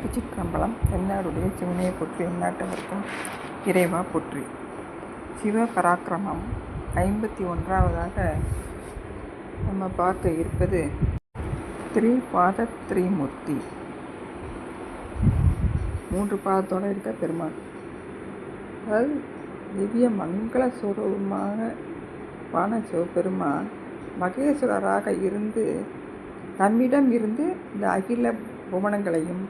திருச்சிற்றம்பலம் எந்நாடுடைய சிவனையை போற்றி எந்நாட்டவர்க்கும் இறைவா போற்றி. சிவபராக்கிரமம் ஐம்பத்தி ஒன்றாவதாக நம்ம பார்க்க இருப்பது திரிபாத திரிமூர்த்தி. மூன்று பாதத்தோடு இருக்க பெருமாள். அதாவது திவ்ய மங்கள சுரூபமாக வான சிவபெருமான் மகேஸ்வரராக இருந்து தம்மிடம் இருந்து இந்த அகில புவனங்களையும்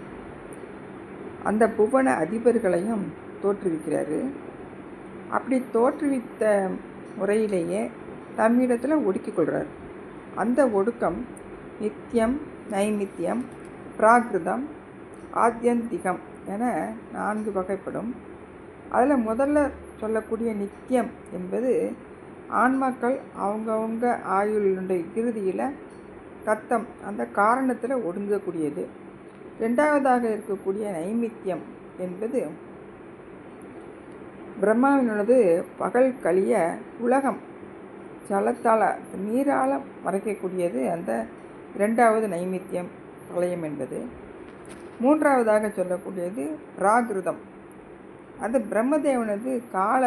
அந்த புவன அதிபர்களையும் தோற்றுவிக்கிறாரு. அப்படி தோற்றுவித்த முறையிலேயே தம்மிடத்தில் ஒடுக்கிக் கொள்கிறார் அந்த ஒடுக்கம் நித்தியம் நைமித்தியம் பிராகிருதம் ஆத்தியந்திகம் என நான்கு வகைப்படும். அதில் முதல்ல சொல்லக்கூடிய நித்தியம் என்பது ஆன்மாக்கள் அவங்கவுங்க ஆயுளுடைய இறுதியில் தத்தம் அந்த காரணத்தில் ஒடுங்கக்கூடியது. ரெண்டாவதாக இருக்கக்கூடிய நைமித்தியம் என்பது பிரம்மாவினது பகல் கழிய உலகம் ஜலத்தால் நீரால் மறைக்கக்கூடியது அந்த இரண்டாவது நைமித்தியம் பிரளயம் என்பது. மூன்றாவதாக சொல்லக்கூடியது பிராகிருதம் அது பிரம்மதேவனது கால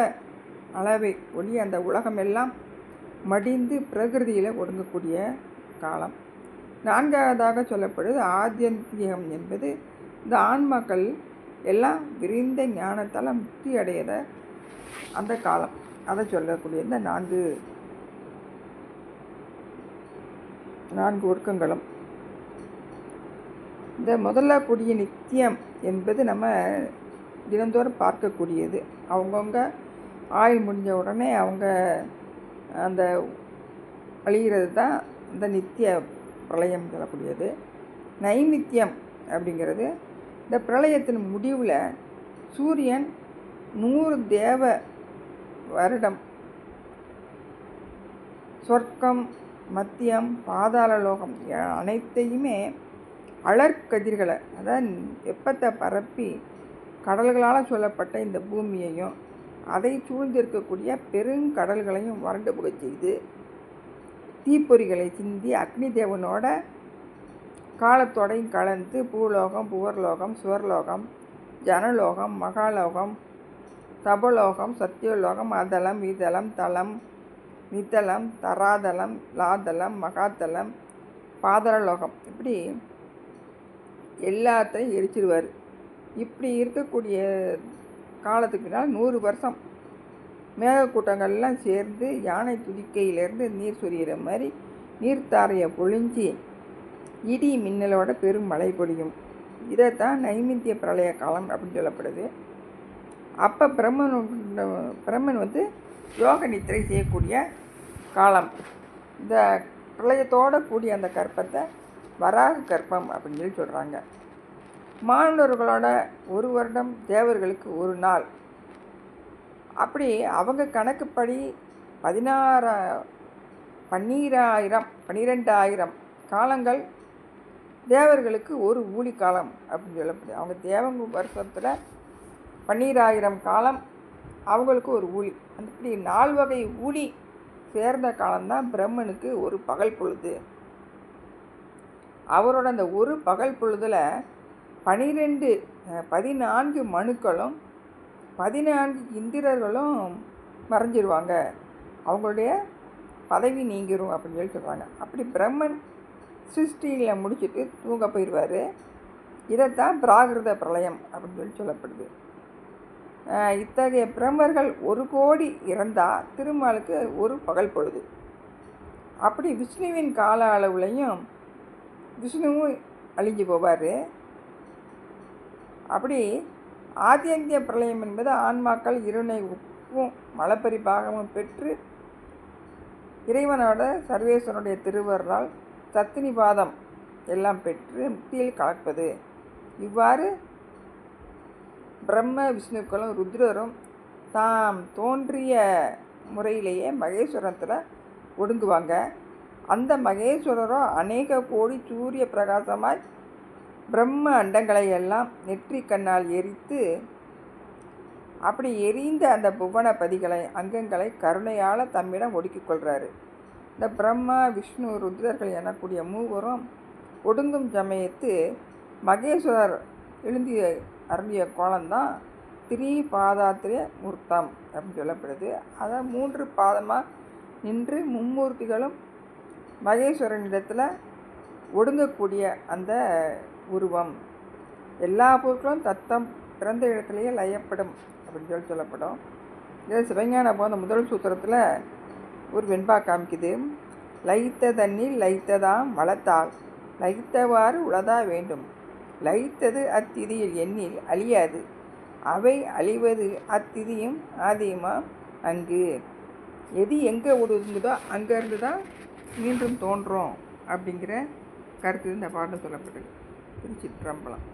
அளவை ஒளி அந்த உலகமெல்லாம் மடிந்து பிரகிருதியில் ஒடுங்கக்கூடிய காலம். நான்காவதாக சொல்லப்படுது ஆத்தியந்திகம் என்பது இந்த ஆன்மாக்கள் எல்லாம் விரிந்த ஞானத்தால் முக்தி அடையிற அந்த காலம். அதை சொல்லக்கூடிய இந்த நான்கு நான்கு ஒடுக்கங்களும். இந்த முதல்ல கூடிய நித்தியம் என்பது நம்ம தினந்தோறும் பார்க்கக்கூடியது. அவங்கவுங்க ஆயுள் முடிஞ்ச உடனே அவங்க அந்த அழிகிறது தான் இந்த நித்திய பிரளயம் சொல்லக்கூடியது நைமித்தியம் அப்படிங்கிறது இந்த பிரளயத்தின் முடிவில் சூரியன் நூறு தேவ வருடம் சொர்க்கம் மத்தியம் பாதாள லோகம் அனைத்தையுமே அலர்கதிர்களை அதாவது வெப்பத்தை பரப்பி கடல்களால் சொல்லப்பட்ட இந்த பூமியையும் அதை சூழ்ந்திருக்கக்கூடிய பெருங்கடல்களையும் வறண்டு போக செய்து தீப்பொறிகளை சிந்தி அக்னி தேவனோட காலத்தோடையும் கலந்து பூலோகம் புவர்லோகம் சுவர்லோகம் ஜனலோகம் மகாலோகம் தபலோகம் சத்தியலோகம் அதலம் இதலம் தலம் நித்தலம் தராதலம் லாதலம் மகாதலம் பாதரலோகம் இப்படி எல்லாத்தையும் எரிச்சிருவார். இப்படி இருக்கக்கூடிய காலத்துக்கு பின்னால் நூறு வருஷம் மேகக்கூட்டங்கள்லாம் சேர்ந்து யானை துதிக்கையிலேருந்து நீர் சொரியிற மாதிரி நீர்த்தாரையை பொழிஞ்சி இடி மின்னலோட பெரும் மழை பொழியும். இதைத்தான் நைமித்திய பிரளய காலம் அப்படின்னு சொல்லப்படுது. அப்போ பிரம்மன் பிரம்மன் வந்து யோக நித்திரை செய்யக்கூடிய காலம். இந்த பிரளயத்தோடு கூடிய அந்த கற்பத்தை வராக கற்பம் அப்படின்னு சொல்லி சொல்கிறாங்க மாணவர்களோட ஒரு வருடம் தேவர்களுக்கு ஒரு நாள். அப்படி அவங்க கணக்குப்படி பதினாறா பன்னீராயிரம் பன்னிரெண்டாயிரம் காலங்கள் தேவர்களுக்கு ஒரு ஊழி காலம் அப்படின்னு சொல்லப்படுது அவங்க தேவங்க வருஷத்தில் பன்னீராயிரம் காலம் அவங்களுக்கு ஒரு ஊழி. அப்படி நால் வகை ஊழி சேர்ந்த காலம்தான் பிரம்மனுக்கு ஒரு பகல் பொழுது. அவரோட அந்த ஒரு பகல் பொழுதில் பனிரெண்டு பதினான்கு மனுக்களும் பதினான்கு இந்திரர்களும் மறைஞ்சிருவாங்க. அவங்களுடைய பதவி நீங்கிரும் அப்படின்னு சொல்லி சொல்கிறாங்க அப்படி பிரம்மன் சிருஷ்டியில் முடிச்சுட்டு தூங்க போயிடுவார் இதைத்தான் பிராகிருத பிரளயம் அப்படின்னு சொல்லி சொல்லப்படுது. இத்தகைய பிரம்மர்கள் ஒரு கோடி இறந்தால் திருமாலுக்கு ஒரு பகல் பொழுது. அப்படி விஷ்ணுவின் கால அளவுலையும் விஷ்ணுவும் அழிஞ்சு போவார். அப்படி ஆத்தியந்திய பிரளயம் என்பது ஆன்மாக்கள் இருணை உப்பும் மலப்பரிபாகமும் பெற்று இறைவனோட சர்வேஸ்வரனுடைய திருவருளால் சத்தினிபாதம் எல்லாம் பெற்று முக்தியில் கலப்பது. இவ்வாறு பிரம்ம விஷ்ணுக்களும் ருத்ரரும் தாம் தோன்றிய முறையிலேயே மகேஸ்வரத்தில் ஒடுங்குவாங்க. அந்த மகேஸ்வரரோ அநேக கோடி சூரிய பிரகாசமாய் பிரம்ம அண்டங்களை எல்லாம் நெற்றி கண்ணால் எரித்து அப்படி எரிந்த அந்த புவன பதிகளை அங்கங்களை கருணையால் தம்மிடம் ஒடுக்கிக் கொள்கிறாரு இந்த பிரம்மா விஷ்ணு ருத்ரர்கள் எனக்கூடிய மூவரும் ஒடுங்கும் சமயத்து மகேஸ்வரர் எழுந்திய அருளிய கோலம்தான் திரி பாதாத்திரிய முர்த்தம் அப்படின்னு சொல்லப்படுது. அதை மூன்று பாதமாக நின்று மும்மூர்த்திகளும் மகேஸ்வரனிடத்தில் ஒடுங்கக்கூடிய அந்த உருவம். எல்லா பொருட்களும் தத்தம் பிறந்த இடத்துலையே லயப்படும் அப்படின்னு சொல்லி சொல்லப்படும். இது சிவஞான போன முதல் சூத்திரத்தில் ஒரு வெண்பா காமிக்குது. லைத்த தண்ணீர் லைத்ததாம் வளர்த்தால் லைத்தவாறு உளதா வேண்டும். லைத்தது அத்திதியில் எண்ணில் அழியாது. அவை அழிவது அத்திதியும் ஆதியுமாம் அங்கு? எது எங்கே ஒடுங்குதோ அங்கேருந்து தான் மீண்டும் தோன்றும் அப்படிங்கிற கருத்து இந்த பாடம் சொல்லப்படுது. திருச்சிற்றம்பலம்